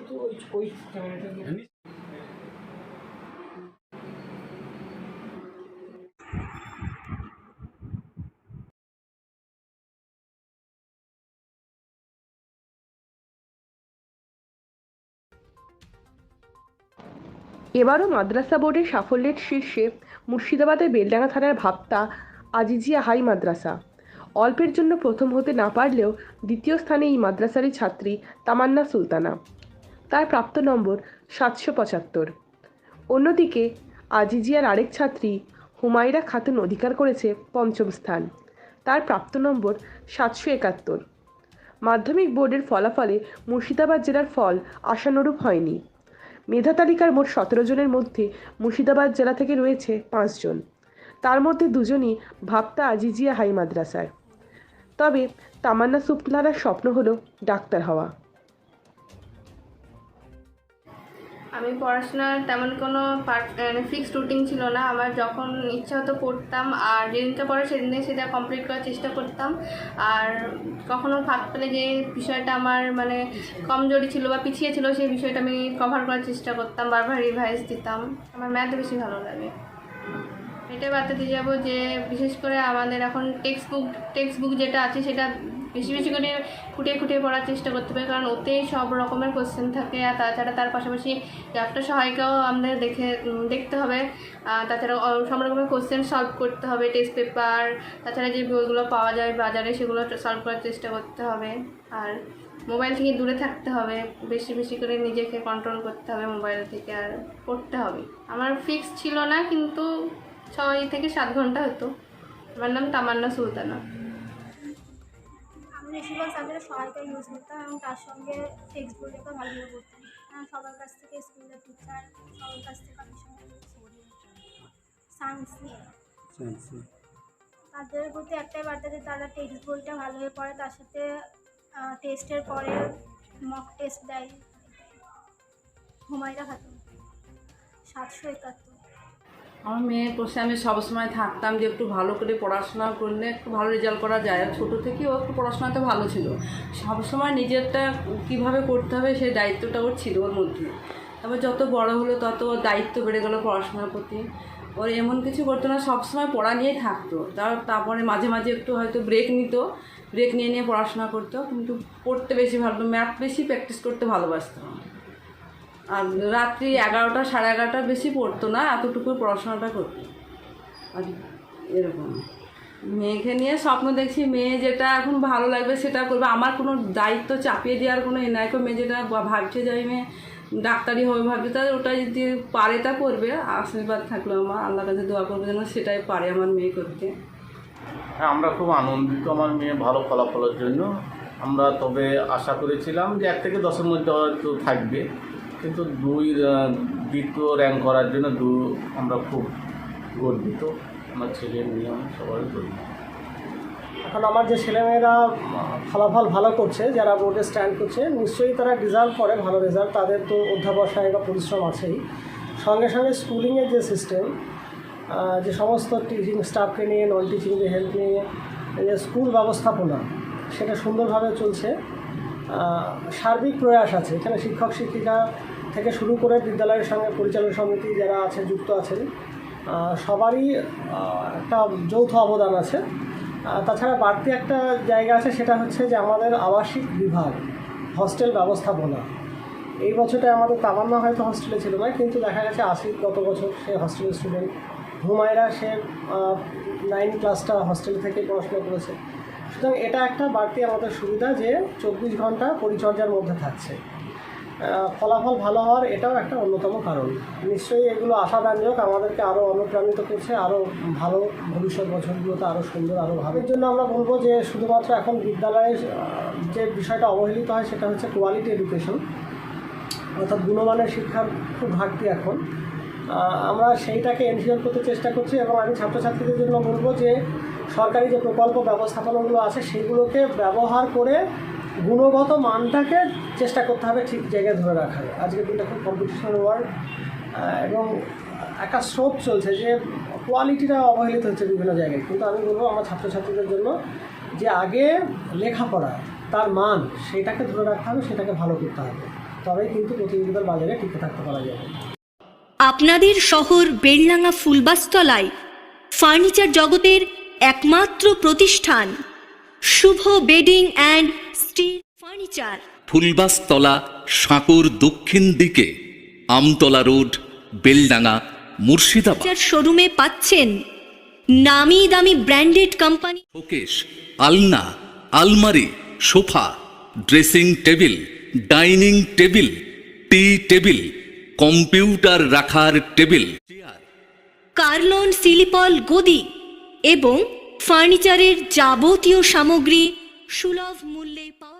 শুধু ওই ওই ক্যামেরাটা এবারও মাদ্রাসা বোর্ডের সাফল্যের শীর্ষে মুর্শিদাবাদের বেলডাঙ্গা থানার ভাবতা আজিজিয়া হাই মাদ্রাসা। অল্পের জন্য প্রথম হতে না পারলেও দ্বিতীয় স্থানে এই মাদ্রাসারই ছাত্রী তামান্না সুলতানা। তার প্রাপ্ত নম্বর সাতশো পঁচাত্তর। অন্যদিকে আজিজিয়ার আরেক ছাত্রী হুমায়রা খাতুন অধিকার করেছে পঞ্চম স্থান। তার প্রাপ্ত নম্বর সাতশো একাত্তর। মাধ্যমিক বোর্ডের ফলাফলে মুর্শিদাবাদ জেলার ফল আশানুরূপ হয়নি। মেধা তালিকার মোট সতেরো জনের মধ্যে মুর্শিদাবাদ জেলা থেকে রয়েছে পাঁচজন তার মধ্যে দুজনই ভাবতা আজিজিয়া হাই মাদ্রাসার। তবে তামান্না সুপ্লারার স্বপ্ন হলো ডাক্তার হওয়া। আমি পড়াশোনার তেমন কোনো মানে ফিক্সড রুটিন ছিল না। আমার যখন ইচ্ছা হতো পড়তাম, আর যেদিনকে পড়ে সেদিনে সেটা কমপ্লিট করার চেষ্টা করতাম। আর কখনো ফাঁক পেলে যে বিষয়টা আমার মানে কমজোরি ছিল বা পিছিয়ে ছিল, সেই বিষয়টা আমি কভার করার চেষ্টা করতাম, বারবার রিভাইজ দিতাম। আমার ম্যাথ বেশি ভালো লাগে। এটাই দিয়ে যাব যে, বিশেষ করে আমাদের এখন টেক্সট বুক টেক্সট বুক যেটা আছে, সেটা বেশি বেশি করে খুঁটিয়ে খুঁটিয়ে পড়ার চেষ্টা করতে হবে কারণ ওতেই সব রকমের কোশ্চেন থাকে আর তাছাড়া তার পাশাপাশি একটা সহায়িকাও আমাদের দেখে দেখতে হবে। তাছাড়া সব রকমের কোশ্চেন সলভ করতে হবে টেস্ট পেপার তাছাড়া যে বইগুলো পাওয়া যায় বাজারে সেগুলো সলভ করার চেষ্টা করতে হবে। আর মোবাইল থেকে দূরে থাকতে হবে, বেশি বেশি করে নিজেকে কন্ট্রোল করতে হবে মোবাইল থেকে আর পড়তে হবে। আমার ফিক্স ছিল না, কিন্তু ছয় থেকে সাত ঘণ্টা হতো। আমার নাম তামান্না সুলতানা। বেশিরভাগ সাবজেক্টে সহায়িকা ইউজ করতাম এবং তার সঙ্গে টেক্সট বইটাকে ভালোভাবে পড়তাম কারণ সবার কাছ থেকে স্কুলের টিচার সবার কাছ থেকে আমি সায়েন্স নিয়ে। তাদের প্রতি একটাই বার্তা যে তারা টেক্সট বইটা ভালোভাবে পড়ে তার সাথে টেস্টের পরে মক টেস্ট দেয়। হুমায়রা খাতুন সাতশো একাত্তর। আমার মেয়ের পাশে আমি সবসময় থাকতাম যে একটু ভালো করে পড়াশোনা করলে একটু ভালো রেজাল্ট করা যায়। ছোটো থেকেই ও একটু পড়াশোনাতে ভালো ছিল। সবসময় নিজেরটা কীভাবে করতে হবে সেই দায়িত্বটা ওর ছিল ওর মধ্যে। তারপর যত বড় হলো তত দায়িত্ব বেড়ে গেলো পড়াশোনার প্রতি। ওর এমন কিছু করতো না, সবসময় পড়া নিয়েই থাকতো। তার তারপরে মাঝে মাঝে একটু হয়তো ব্রেক নিত। ব্রেক নিয়ে নিয়ে পড়াশোনা করতো। কিন্তু পড়তে বেশি ভালো ম্যাথ বেশি প্র্যাকটিস করতে ভালোবাসতো। আর রাত্রি এগারোটা, সাড়ে এগারোটা বেশি পড়তো না এতটুকু পড়াশোনাটা করতো। আর এরকম। মেয়েকে নিয়ে স্বপ্ন দেখছি, মেয়ে যেটা এখন ভালো লাগবে সেটা করবে। আমার কোনো দায়িত্ব চাপিয়ে দেওয়ার কোনো এ মেয়ে যেটা ভাবছে যে মেয়ে ডাক্তারি হবে ভাবছে তাহলে ওটা যদি পারে তা করবে। আশীর্বাদ থাকল আমার আল্লাহ কাছে দোয়া করবে যেন সেটাই পারে আমার মেয়ে করতে। হ্যাঁ আমরা খুব আনন্দিত আমার মেয়ে ভালো ফলাফলের জন্য। আমরা তবে আশা করেছিলাম যে এক থেকে দশের মধ্যে হয়তো থাকবে। কিন্তু দুই দ্বিতীয় র্যাঙ্ক করার জন্য দু, আমরা খুব গর্বিত। আমার ছেলে মেয়ে আমি সবাই গর্বিত। এখন আমার যে ছেলেমেয়েরা ফলাফল ভালো করছে, যারা বোর্ডে স্ট্যান্ড করছে, নিশ্চয়ই তারা ডিজার্ভ করে, ভালো রেজাল্ট তাদের তো অধ্যাপক সহায়িকা পরিশ্রম আছেই। সঙ্গে সঙ্গে স্কুলিংয়ের যে সিস্টেম যে সমস্ত টিচিং স্টাফকে নিয়ে নন টিচিং হেল্প নিয়ে যে স্কুল ব্যবস্থাপনা, সেটা সুন্দরভাবে চলছে। সার্বিক প্রয়াস আছে। এখানে শিক্ষক, শিক্ষিকা থেকে শুরু করে বিদ্যালয়ের সঙ্গে পরিচালন সমিতি যারা আছে, যুক্ত আছেন সবারই একটা যৌথ অবদান আছে। তাছাড়া বাড়তি একটা জায়গা আছে, সেটা হচ্ছে যে আমাদের আবাসিক বিভাগ, হস্টেল ব্যবস্থাপনা। এই বছরটা আমাদের তামান্না হয়তো হস্টেলে ছিল না, কিন্তু দেখা গেছে আশিক গত বছর সে হস্টেলের স্টুডেন্ট হুমায়রা সে নাইন ক্লাসটা হস্টেল থেকে পড়াশোনা করেছে। সুতরাং এটা একটা বাড়তি আমাদের সুবিধা যে চব্বিশ ঘণ্টা পরিচর্যার মধ্যে থাকছে। ফলাফল ভালো হওয়ার এটাও একটা অন্যতম কারণ। নিশ্চয়ই এগুলো আশাব্যঞ্জক, আমাদেরকে আরও অনুপ্রাণিত করছে আরও ভালো ভবিষ্যৎ বছরগুলোতে আরও সুন্দর আরও ভালো। এর জন্য আমরা বলব যে শুধুমাত্র এখন বিদ্যালয়ে যে বিষয়টা অবহেলিত হয় সেটা হচ্ছে কোয়ালিটি এডুকেশন অর্থাৎ গুণমানের শিক্ষার খুব ঘাটতি এখন। আমরা সেইটাকে এনশিওর করতে চেষ্টা করছি এবং আমি ছাত্রছাত্রীদের জন্য বলব যে সরকারি যে প্রকল্প ব্যবস্থাপনাগুলো আছে, সেগুলোকে ব্যবহার করে গুণগত মানটাকে চেষ্টা করতে হবে ঠিক জায়গায় ধরে রাখার। আজকের দিনটা খুব কম্পিটিশন ওয়ার্ল্ড এবং একটা স্রোত চলছে যে কোয়ালিটিটা অবহেলিত হচ্ছে বিভিন্ন জায়গায়। কিন্তু আমি বলব আমার ছাত্রছাত্রীদের জন্য যে আগে লেখাপড়া, তার মান সেটাকে ধরে রাখতে হবে, সেটাকে ভালো করতে হবে। তবেই কিন্তু প্রতিযোগিতার বাজারে টিকে থাকতে পারা যাবে। আপনাদের শহর বেলডাঙ্গা ফুলবাস্তলায় ফার্নিচার জগতের একমাত্র প্রতিষ্ঠান। Shubho bedding and steel furniture. Phulbastala সাঁকুর দক্ষিণ দিকে আমতলা রোড বেলডাঙ্গা মুর্শিদাবাদ। শোরুমে পাচ্ছেন নামি দামি ব্র্যান্ডেড কোম্পানি। শোকেশ আলনা আলমারি sofa dressing table dining table T table computer রাখার টেবিল কার্লন সিলিপল গদি। এবং ফার্নিচারের যাবতীয় সামগ্রী সুলভ মূল্যে পাওয়া